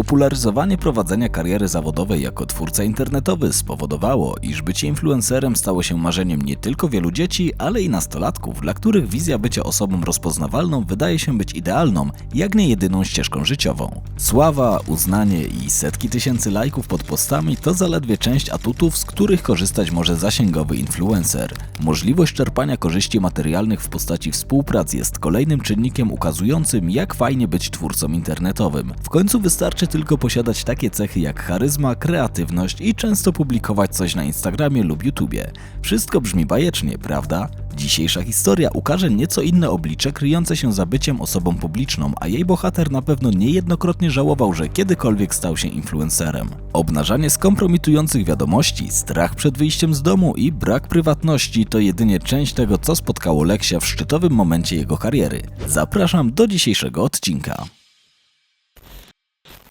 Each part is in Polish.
Spopularyzowanie prowadzenia kariery zawodowej jako twórca internetowy spowodowało, iż bycie influencerem stało się marzeniem nie tylko wielu dzieci, ale i nastolatków, dla których wizja bycia osobą rozpoznawalną wydaje się być idealną, jak nie jedyną ścieżką życiową. Sława, uznanie i setki tysięcy lajków pod postami to zaledwie część atutów, z których korzystać może zasięgowy influencer. Możliwość czerpania korzyści materialnych w postaci współprac jest kolejnym czynnikiem ukazującym, jak fajnie być twórcą internetowym. W końcu wystarczy tylko posiadać takie cechy jak charyzma, kreatywność i często publikować coś na Instagramie lub YouTubie. Wszystko brzmi bajecznie, prawda? Dzisiejsza historia ukaże nieco inne oblicze kryjące się za byciem osobą publiczną, a jej bohater na pewno niejednokrotnie żałował, że kiedykolwiek stał się influencerem. Obnażanie skompromitujących wiadomości, strach przed wyjściem z domu i brak prywatności to jedynie część tego, co spotkało Leksia w szczytowym momencie jego kariery. Zapraszam do dzisiejszego odcinka.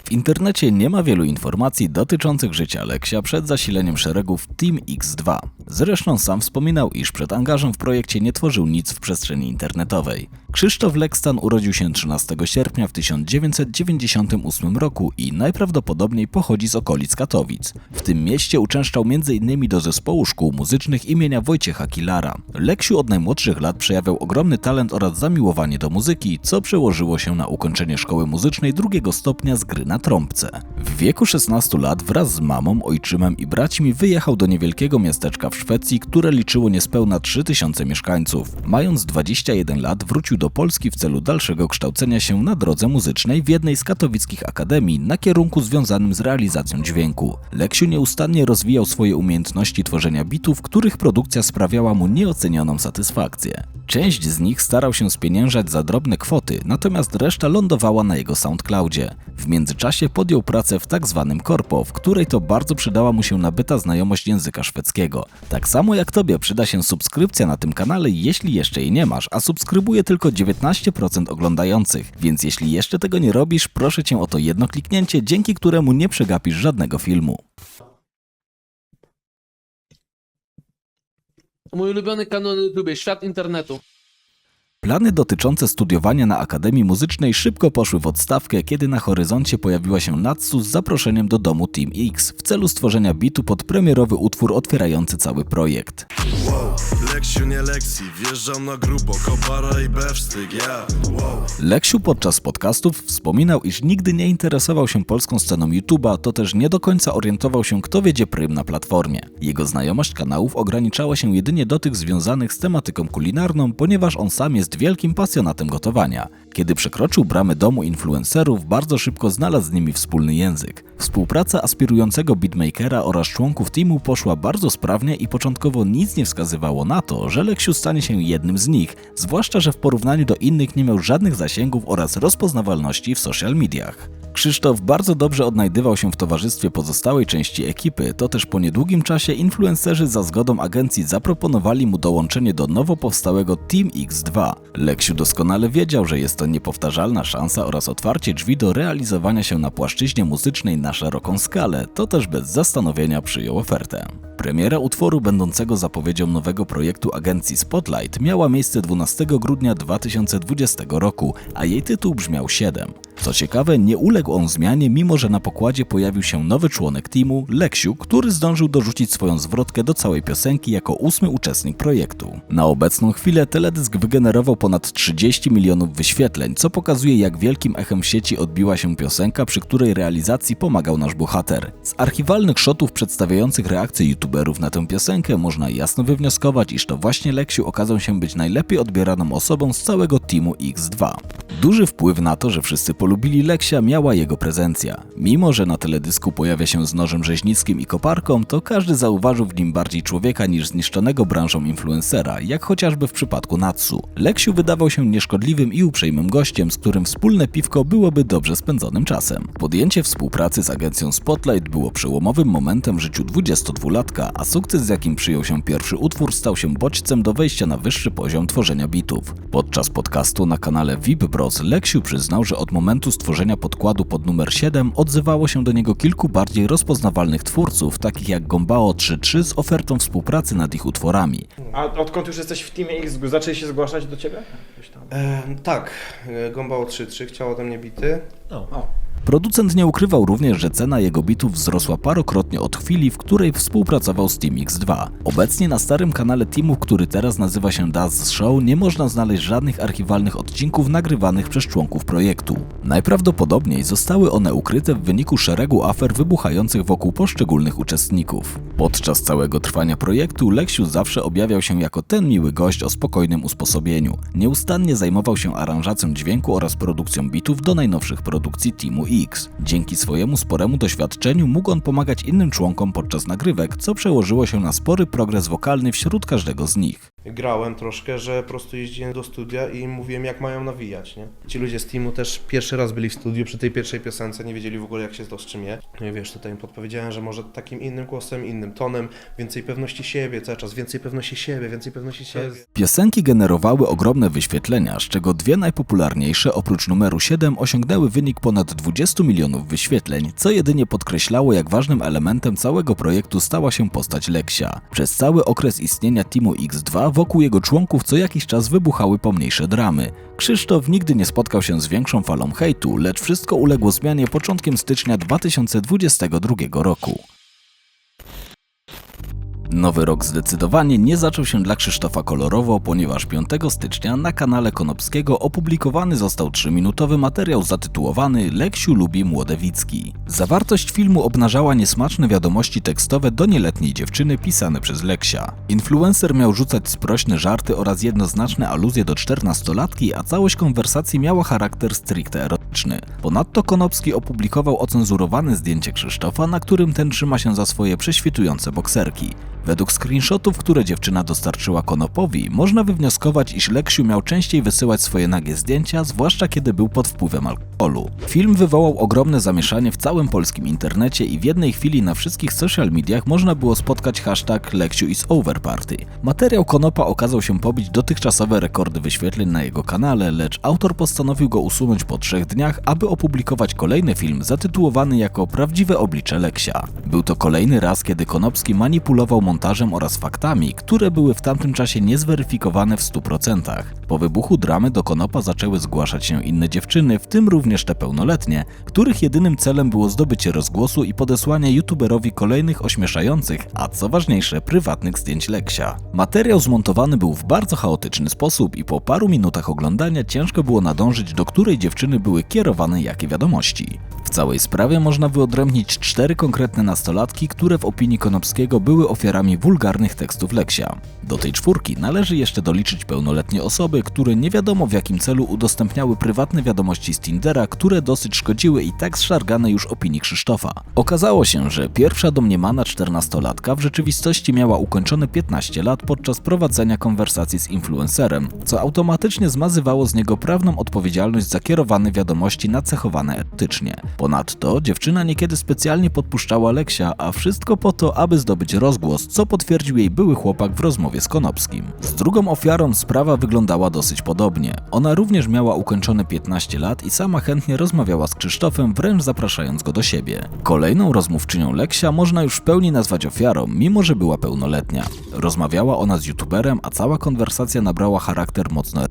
W internecie nie ma wielu informacji dotyczących życia Leksia przed zasileniem szeregów Team X2. Zresztą sam wspominał, iż przed angażem w projekcie nie tworzył nic w przestrzeni internetowej. Krzysztof Lekstan urodził się 13 sierpnia w 1998 roku i najprawdopodobniej pochodzi z okolic Katowic. W tym mieście uczęszczał m.in. do zespołu szkół muzycznych imienia Wojciecha Kilara. Leksiu od najmłodszych lat przejawiał ogromny talent oraz zamiłowanie do muzyki, co przełożyło się na ukończenie szkoły muzycznej drugiego stopnia z gry na trąbce. W wieku 16 lat wraz z mamą, ojczymem i braćmi wyjechał do niewielkiego miasteczka w Szwecji, które liczyło niespełna 3000 mieszkańców. Mając 21 lat wrócił do Polski w celu dalszego kształcenia się na drodze muzycznej w jednej z katowickich akademii na kierunku związanym z realizacją dźwięku. Leksiu nieustannie rozwijał swoje umiejętności tworzenia bitów, których produkcja sprawiała mu nieocenioną satysfakcję. Część z nich starał się spieniężać za drobne kwoty, natomiast reszta lądowała na jego SoundCloudzie. W międzyczasie podjął pracę w tak zwanym korpo, w której to bardzo przydała mu się nabyta znajomość języka szwedzkiego. Tak samo jak tobie przyda się subskrypcja na tym kanale, jeśli jeszcze jej nie masz, a subskrybuje tylko 19% oglądających, więc jeśli jeszcze tego nie robisz, proszę cię o to jedno kliknięcie, dzięki któremu nie przegapisz żadnego filmu. Mój ulubiony kanał na YouTube, Świat Internetu. Plany dotyczące studiowania na Akademii Muzycznej szybko poszły w odstawkę, kiedy na horyzoncie pojawiła się Natsu z zaproszeniem do domu Team X w celu stworzenia bitu pod premierowy utwór otwierający cały projekt. Wow, Leksiu nie lekcji, wjeżdżam na grubo, kopara i bewsztyk, ja Wow, Leksiu podczas podcastów wspominał, iż nigdy nie interesował się polską sceną YouTube'a, to też nie do końca orientował się, kto wiedzie prym na platformie. Jego znajomość kanałów ograniczała się jedynie do tych związanych z tematyką kulinarną, ponieważ on sam jest wielkim pasjonatem gotowania. Kiedy przekroczył bramy domu influencerów, bardzo szybko znalazł z nimi wspólny język. Współpraca aspirującego beatmakera oraz członków teamu poszła bardzo sprawnie i początkowo nic nie wskazywało na to, że Leksiu stanie się jednym z nich, zwłaszcza, że w porównaniu do innych nie miał żadnych zasięgów oraz rozpoznawalności w social mediach. Krzysztof bardzo dobrze odnajdywał się w towarzystwie pozostałej części ekipy, to też po niedługim czasie influencerzy za zgodą agencji zaproponowali mu dołączenie do nowo powstałego Team X2. Leksiu doskonale wiedział, że jest to niepowtarzalna szansa oraz otwarcie drzwi do realizowania się na płaszczyźnie muzycznej na szeroką skalę, to też bez zastanowienia przyjął ofertę. Premiera utworu będącego zapowiedzią nowego projektu agencji Spotlight miała miejsce 12 grudnia 2020 roku, a jej tytuł brzmiał 7. Co ciekawe, nie uległ on zmianie, mimo że na pokładzie pojawił się nowy członek teamu, Leksiu, który zdążył dorzucić swoją zwrotkę do całej piosenki jako ósmy uczestnik projektu. Na obecną chwilę teledysk wygenerował ponad 30 milionów wyświetleń, co pokazuje jak wielkim echem sieci odbiła się piosenka, przy której realizacji pomagał nasz bohater. Z archiwalnych shotów przedstawiających reakcje youtuberów na tę piosenkę można jasno wywnioskować, iż to właśnie Leksiu okazał się być najlepiej odbieraną osobą z całego teamu X2. Duży wpływ na to, że wszyscy polubili Leksia miała jego prezencja. Mimo, że na teledysku pojawia się z nożem rzeźnickim i koparką, to każdy zauważył w nim bardziej człowieka niż zniszczonego branżą influencera, jak chociażby w przypadku Natsu. Leksiu wydawał się nieszkodliwym i uprzejmym gościem, z którym wspólne piwko byłoby dobrze spędzonym czasem. Podjęcie współpracy z agencją Spotlight było przełomowym momentem w życiu 22-latka, a sukces z jakim przyjął się pierwszy utwór stał się bodźcem do wejścia na wyższy poziom tworzenia bitów. Podczas podcastu na kanale VIP Bros Leksiu przyznał, że od momentu stworzenia podkładu pod numer 7 odzywało się do niego kilku bardziej rozpoznawalnych twórców, takich jak Gombao 3.3 z ofertą współpracy nad ich utworami. A odkąd już jesteś w teamie X, zaczęli się zgłaszać do ciebie? E, tak, Gombało 3-3 chciał ode mnie bity. O. Producent nie ukrywał również, że cena jego bitów wzrosła parokrotnie od chwili, w której współpracował z Team X2. Obecnie na starym kanale Teamu, który teraz nazywa się Daz Show, nie można znaleźć żadnych archiwalnych odcinków nagrywanych przez członków projektu. Najprawdopodobniej zostały one ukryte w wyniku szeregu afer wybuchających wokół poszczególnych uczestników. Podczas całego trwania projektu Leksiu zawsze objawiał się jako ten miły gość o spokojnym usposobieniu. Nieustannie zajmował się aranżacją dźwięku oraz produkcją bitów do najnowszych produkcji Teamu X. Dzięki swojemu sporemu doświadczeniu mógł on pomagać innym członkom podczas nagrywek, co przełożyło się na spory progres wokalny wśród każdego z nich. Grałem troszkę, że po prostu jeździłem do studia i mówiłem jak mają nawijać, nie? Ci ludzie z teamu też pierwszy raz byli w studiu przy tej pierwszej piosence, nie wiedzieli w ogóle jak się to z czym je. No i wiesz, tutaj im podpowiedziałem, że może takim innym głosem, innym tonem, więcej pewności siebie cały czas, więcej pewności siebie, więcej pewności siebie. Piosenki generowały ogromne wyświetlenia, z czego dwie najpopularniejsze oprócz numeru 7 osiągnęły wynik ponad 20 milionów wyświetleń, co jedynie podkreślało jak ważnym elementem całego projektu stała się postać Leksia. Przez cały okres istnienia Teamu X2 wokół jego członków co jakiś czas wybuchały pomniejsze dramy. Krzysztof nigdy nie spotkał się z większą falą hejtu, lecz wszystko uległo zmianie początkiem stycznia 2022 roku. Nowy rok zdecydowanie nie zaczął się dla Krzysztofa kolorowo, ponieważ 5 stycznia na kanale Konopskiego opublikowany został 3-minutowy materiał zatytułowany Leksiu lubi Młodewicki. Zawartość filmu obnażała niesmaczne wiadomości tekstowe do nieletniej dziewczyny pisane przez Leksia. Influencer miał rzucać sprośne żarty oraz jednoznaczne aluzje do 14-latki, a całość konwersacji miała charakter stricte erotyczny. Ponadto Konopski opublikował ocenzurowane zdjęcie Krzysztofa, na którym ten trzyma się za swoje prześwitujące bokserki. Według screenshotów, które dziewczyna dostarczyła Konopowi, można wywnioskować, iż Leksiu miał częściej wysyłać swoje nagie zdjęcia, zwłaszcza kiedy był pod wpływem alkoholu. Film wywołał ogromne zamieszanie w całym polskim internecie i w jednej chwili na wszystkich social mediach można było spotkać hashtag Leksiu is over party. Materiał Konopa okazał się pobić dotychczasowe rekordy wyświetleń na jego kanale, lecz autor postanowił go usunąć po trzech dniach, aby opublikować kolejny film zatytułowany jako Prawdziwe oblicze Leksia. Był to kolejny raz, kiedy Konopski manipulował montażem oraz faktami, które były w tamtym czasie niezweryfikowane w 100%. Po wybuchu dramy do Konopa zaczęły zgłaszać się inne dziewczyny, w tym również te pełnoletnie, których jedynym celem było zdobycie rozgłosu i podesłanie youtuberowi kolejnych ośmieszających, a co ważniejsze, prywatnych zdjęć Leksia. Materiał zmontowany był w bardzo chaotyczny sposób i po paru minutach oglądania ciężko było nadążyć, do której dziewczyny były kierowane jakie wiadomości. W całej sprawie można wyodrębnić cztery konkretne nastolatki, które w opinii Konopskiego były ofiarami wulgarnych tekstów Leksia. Do tej czwórki należy jeszcze doliczyć pełnoletnie osoby, które nie wiadomo w jakim celu udostępniały prywatne wiadomości z Tindera, które dosyć szkodziły i tak zszarganej już opinii Krzysztofa. Okazało się, że pierwsza domniemana czternastolatka w rzeczywistości miała ukończone 15 lat podczas prowadzenia konwersacji z influencerem, co automatycznie zmazywało z niego prawną odpowiedzialność za kierowane wiadomości nacechowane etycznie. Ponadto dziewczyna niekiedy specjalnie podpuszczała Leksia, a wszystko po to, aby zdobyć rozgłos, co potwierdził jej były chłopak w rozmowie z Konopskim. Z drugą ofiarą sprawa wyglądała dosyć podobnie. Ona również miała ukończone 15 lat i sama chętnie rozmawiała z Krzysztofem, wręcz zapraszając go do siebie. Kolejną rozmówczynią Leksia można już w pełni nazwać ofiarą, mimo że była pełnoletnia. Rozmawiała ona z youtuberem, a cała konwersacja nabrała charakter mocno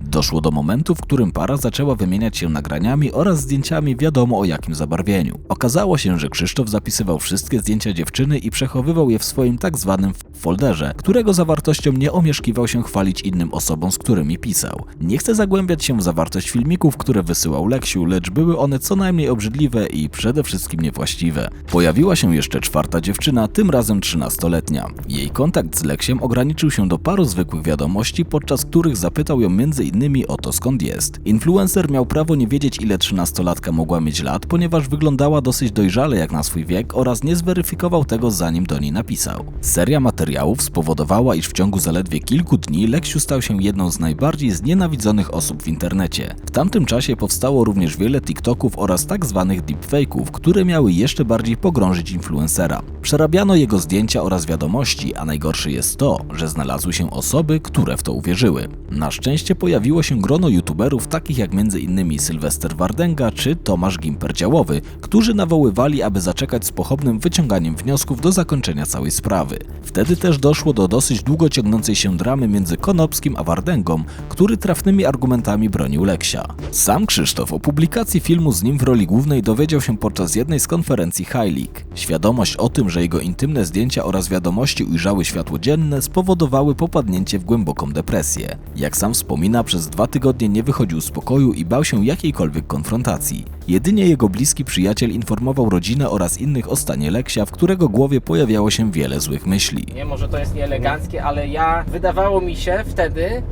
Doszło do momentu, w którym para zaczęła wymieniać się nagraniami oraz zdjęciami wiadomo o jakim zabarwieniu. Okazało się, że Krzysztof zapisywał wszystkie zdjęcia dziewczyny i przechowywał je w swoim tak zwanym folderze, którego zawartością nie omieszkiwał się chwalić innym osobom, z którymi pisał. Nie chcę zagłębiać się w zawartość filmików, które wysyłał Leksiu, lecz były one co najmniej obrzydliwe i przede wszystkim niewłaściwe. Pojawiła się jeszcze czwarta dziewczyna, tym razem 13-letnia. Jej kontakt z Leksiem ograniczył się do paru zwykłych wiadomości, podczas których zapytał ją m.in. o to skąd jest. Influencer miał prawo nie wiedzieć ile 13-latka mogła mieć lat, ponieważ wyglądała dosyć dojrzale jak na swój wiek oraz nie zweryfikował tego zanim do niej napisał. Seria materiałów spowodowała, iż w ciągu zaledwie kilku dni Leksiu stał się jedną z najbardziej znienawidzonych osób w internecie. W tamtym czasie powstało również wiele TikToków oraz tak zwanych deepfake'ów, które miały jeszcze bardziej pogrążyć influencera. Przerabiano jego zdjęcia oraz wiadomości, a najgorsze jest to, że znalazły się osoby, które w to uwierzyły. Nasz szczęście pojawiło się grono youtuberów takich jak m.in. Sylwester Wardęga czy Tomasz Gimper-Działowy, którzy nawoływali, aby zaczekać z pochopnym wyciąganiem wniosków do zakończenia całej sprawy. Wtedy też doszło do dosyć długo ciągnącej się dramy między Konopskim a Wardęgą, który trafnymi argumentami bronił Leksia. Sam Krzysztof o publikacji filmu z nim w roli głównej dowiedział się podczas jednej z konferencji High League. Świadomość o tym, że jego intymne zdjęcia oraz wiadomości ujrzały światło dzienne spowodowały popadnięcie w głęboką depresję. Jak sam wspomina, przez dwa tygodnie nie wychodził z pokoju i bał się jakiejkolwiek konfrontacji. Jedynie jego bliski przyjaciel informował rodzinę oraz innych o stanie Leksia, w którego głowie pojawiało się wiele złych myśli. Nie, może to jest nieeleganckie, ale ja wydawało mi się wtedy,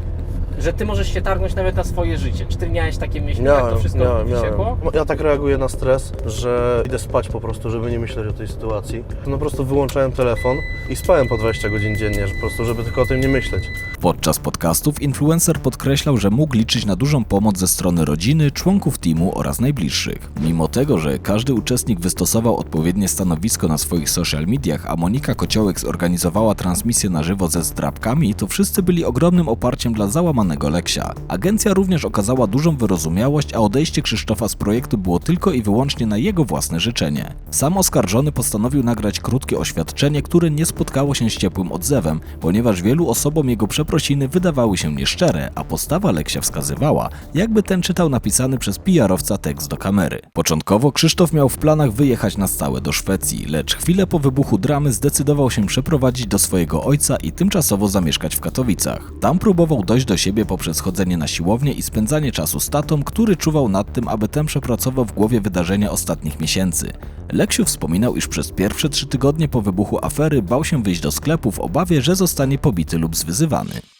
że ty możesz się targnąć nawet na swoje życie. Czy ty miałeś takie myśli, jak to wszystko miałem, wysiekło? miałem. Ja tak reaguję na stres, że idę spać po prostu, żeby nie myśleć o tej sytuacji. No po prostu wyłączałem telefon i spałem po 20 godzin dziennie, że po prostu, żeby tylko o tym nie myśleć. Podczas podcastów influencer podkreślał, że mógł liczyć na dużą pomoc ze strony rodziny, członków teamu oraz najbliższych. Mimo tego, że każdy uczestnik wystosował odpowiednie stanowisko na swoich social mediach, a Monika Kociołek zorganizowała transmisję na żywo ze zdrabkami, to wszyscy byli ogromnym oparciem dla załamanego Leksia. Agencja również okazała dużą wyrozumiałość, a odejście Krzysztofa z projektu było tylko i wyłącznie na jego własne życzenie. Sam oskarżony postanowił nagrać krótkie oświadczenie, które nie spotkało się z ciepłym odzewem, ponieważ wielu osobom jego przeprosiny wydawały się nieszczere, a postawa Leksia wskazywała, jakby ten czytał napisany przez PR-owca tekst do kamery. Początkowo Krzysztof miał w planach wyjechać na stałe do Szwecji, lecz chwilę po wybuchu dramy zdecydował się przeprowadzić do swojego ojca i tymczasowo zamieszkać w Katowicach. Tam próbował dojść do siebie poprzez chodzenie na siłownię i spędzanie czasu z tatą, który czuwał nad tym, aby ten przepracował w głowie wydarzenia ostatnich miesięcy. Leksiu wspominał, iż przez pierwsze trzy tygodnie po wybuchu afery bał się wyjść do sklepu w obawie, że zostanie pobity lub zwyzywany.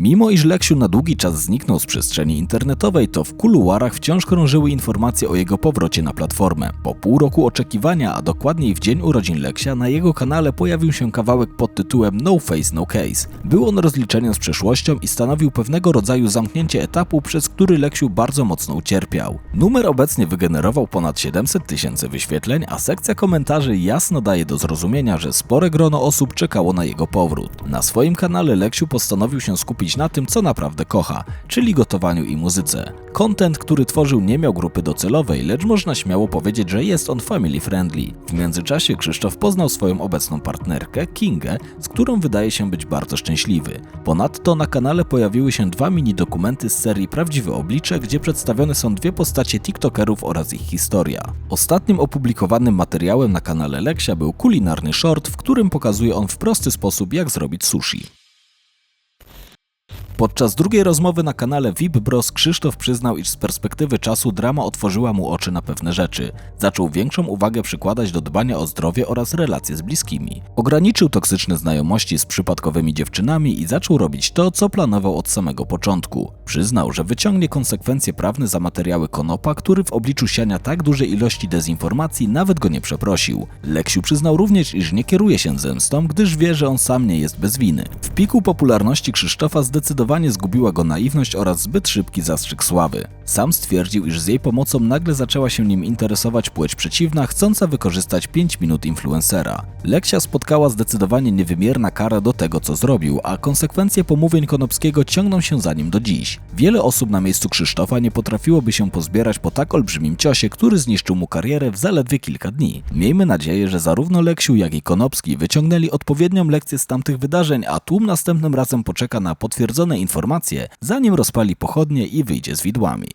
Mimo iż Leksiu na długi czas zniknął z przestrzeni internetowej, to w kuluarach wciąż krążyły informacje o jego powrocie na platformę. Po pół roku oczekiwania, a dokładniej w dzień urodzin Leksia, na jego kanale pojawił się kawałek pod tytułem No Face No Case. Był on rozliczeniem z przeszłością i stanowił pewnego rodzaju zamknięcie etapu, przez który Leksiu bardzo mocno ucierpiał. Numer obecnie wygenerował ponad 700 tysięcy wyświetleń, a sekcja komentarzy jasno daje do zrozumienia, że spore grono osób czekało na jego powrót. Na swoim kanale Leksiu postanowił się skupić na tym, co naprawdę kocha, czyli gotowaniu i muzyce. Content, który tworzył nie miał grupy docelowej, lecz można śmiało powiedzieć, że jest on family friendly. W międzyczasie Krzysztof poznał swoją obecną partnerkę, Kingę, z którą wydaje się być bardzo szczęśliwy. Ponadto na kanale pojawiły się dwa mini dokumenty z serii Prawdziwe Oblicze, gdzie przedstawione są dwie postacie TikTokerów oraz ich historia. Ostatnim opublikowanym materiałem na kanale Leksia był kulinarny short, w którym pokazuje on w prosty sposób jak zrobić sushi. Podczas drugiej rozmowy na kanale VIP Bros Krzysztof przyznał, iż z perspektywy czasu drama otworzyła mu oczy na pewne rzeczy. Zaczął większą uwagę przykładać do dbania o zdrowie oraz relacje z bliskimi. Ograniczył toksyczne znajomości z przypadkowymi dziewczynami i zaczął robić to, co planował od samego początku. Przyznał, że wyciągnie konsekwencje prawne za materiały Konopa, który w obliczu siania tak dużej ilości dezinformacji nawet go nie przeprosił. Leksiu przyznał również, iż nie kieruje się zemstą, gdyż wie, że on sam nie jest bez winy. W piku popularności Krzysztofa zdecydowanie zgubiła go naiwność oraz zbyt szybki zastrzyk sławy. Sam stwierdził, iż z jej pomocą nagle zaczęła się nim interesować płeć przeciwna, chcąca wykorzystać 5 minut influencera. Leksia spotkała zdecydowanie niewymierna kara do tego, co zrobił, a konsekwencje pomówień Konopskiego ciągną się za nim do dziś. Wiele osób na miejscu Krzysztofa nie potrafiłoby się pozbierać po tak olbrzymim ciosie, który zniszczył mu karierę w zaledwie kilka dni. Miejmy nadzieję, że zarówno Leksiu, jak i Konopski wyciągnęli odpowiednią lekcję z tamtych wydarzeń, a tłum następnym razem poczeka na potwierdzone informacje, zanim rozpali pochodnie i wyjdzie z widłami.